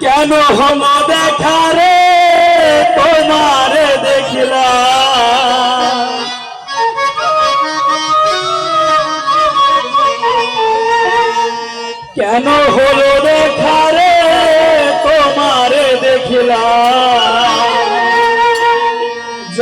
কেন হলো দেখা রে? তোমার দেখিলাম কেন হলো দেখা রে? তোমার দেখিলাম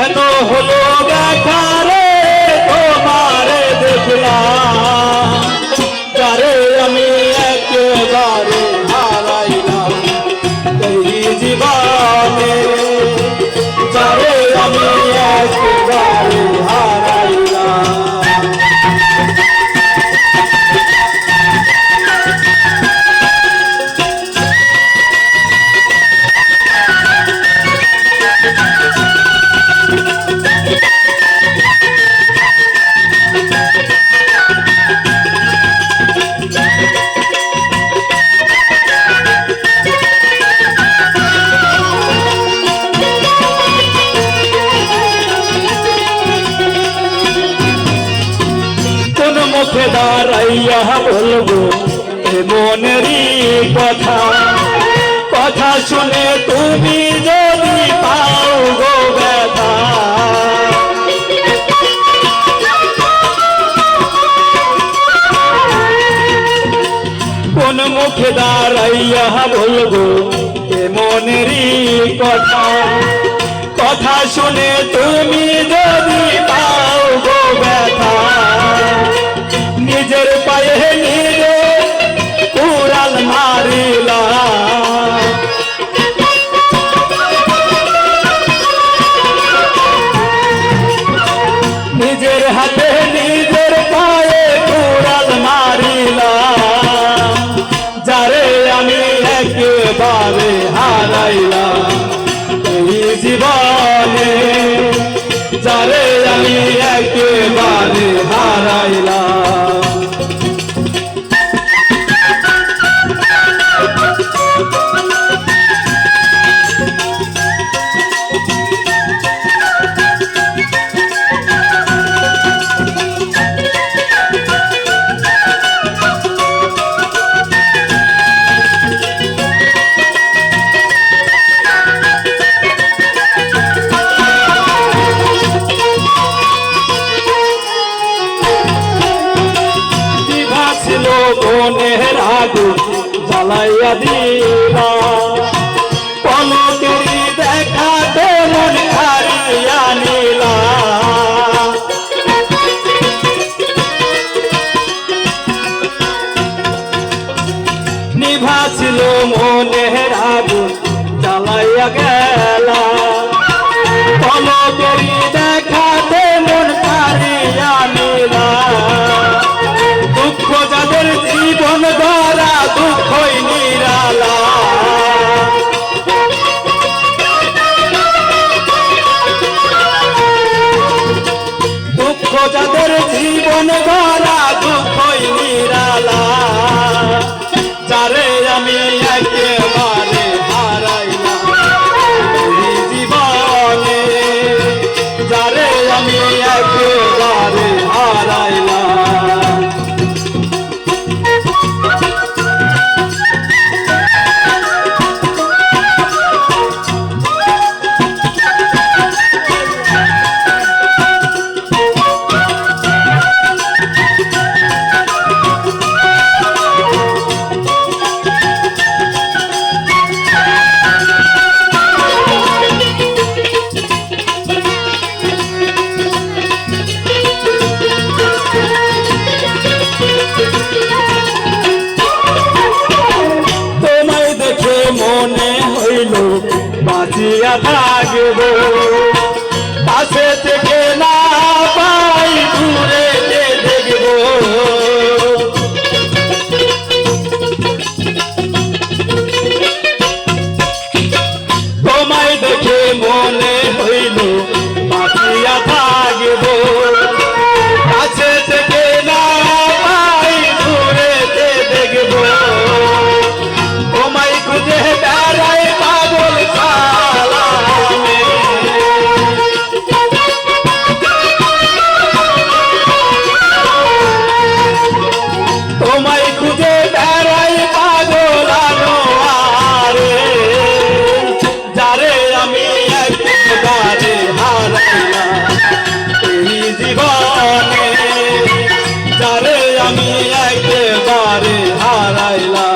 কেন হলো দেখা তোমার দেখলাম। দাঁড়াইয়া বলব মনেরই কথা। কথা শুনে তুমি যদি পাও গো ব্যথা। কোন মুখে দাঁড়াইয়া বলব মনেরই কথা। কথা শুনে তুমি যদি বনের আগুন জ্বালাইয়া দিলা। পলকেরি দেখা তো মন হারিয়া নিলা। নিভা ছিল মনের আগুন জ্বালাইয়া গেলা। পলকেরি বাঁচিয়া থাকবো পাশে থেকে না হারাইলা